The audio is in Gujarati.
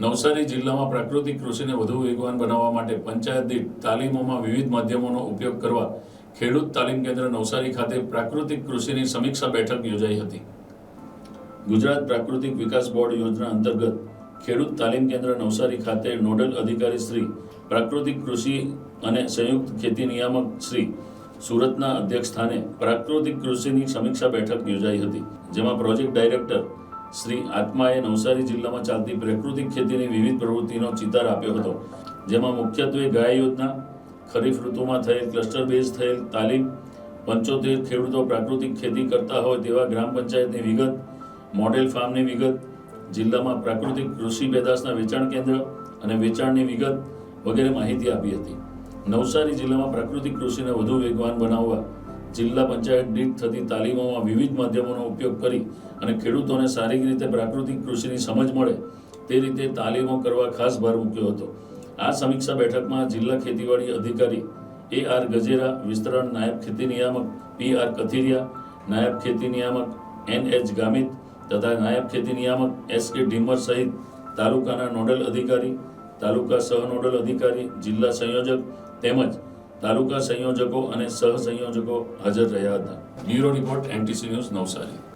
નવસારી જિલ્લામાં પ્રાકૃતિક કૃષિને વધુ વેગવાન બનાવવા માટે પંચાયત દીઠ તાલીમોમાં વિવિધ માધ્યમોનો ઉપયોગ કરવા ખેડૂત તાલીમ કેન્દ્ર નવસારી ખાતે પ્રાકૃતિક કૃષિની સમીક્ષા બેઠક યોજાઈ હતી. ગુજરાત પ્રાકૃતિક વિકાસ બોર્ડ યોજના અંતર્ગત ખેડૂત તાલીમ કેન્દ્ર નવસારી ખાતે નોડલ અધિકારી શ્રી, પ્રાકૃતિક કૃષિ અને સંયુક્ત ખેતી નિયામક શ્રી સુરતના અધ્યક્ષ સ્થાને પ્રાકૃતિક કૃષિની સમીક્ષા બેઠક યોજાઈ હતી, જેમાં પ્રોજેક્ટ ડાયરેક્ટર શ્રી આત્માએ નવસારી જિલ્લામાં ચાલતી પ્રાકૃતિક ખેતીની વિવિધ પ્રવૃત્તિનો ચિતાર આપ્યો હતો, જેમાં મુખ્યત્વે ગાય યોજના ખરીફ ઋતુમાં થયેલ ક્લસ્ટર બેઝ થયેલ તાલીમ, પંચોતેર ખેડૂતો પ્રાકૃતિક ખેતી કરતા હોય તેવા ગ્રામ પંચાયતની વિગત, મોડેલ ફાર્મની વિગત, જિલ્લામાં પ્રાકૃતિક કૃષિ પેદાશના વેચાણ કેન્દ્ર અને વેચાણની વિગત વગેરે માહિતી આપી હતી. નવસારી જિલ્લામાં પ્રાકૃતિક કૃષિને વધુ વેગવાન બનાવવા જિલ્લા પંચાયત દીઠ થતી તાલીમોમાં વિવિધ માધ્યમોનો ઉપયોગ કરી અને ખેડૂતોને સારી રીતે પ્રાકૃતિક કૃષિની સમજ મળે તે રીતે તાલીમો કરવા ખાસ ભાર મૂક્યો હતો. આ સમીક્ષા બેઠકમાં જિલ્લા ખેતીવાડી અધિકારી એ આર ગજેરા, વિસ્તરણ નાયબ ખેતી નિયામક પી આર કથિરિયા, નાયબ ખેતી નિયામક એન એચ ગામિત તથા નાયબ ખેતી નિયામક એસ કે ઢીમર સહિત તાલુકાના નોડલ અધિકારી, તાલુકા સહ નોડલ અધિકારી, જિલ્લા સંયોજક તેમજ તાલુકા સંયોજકો અને સહ સંયોજકો હાજર રહ્યા હતા. Bureau report NTC news Navsari.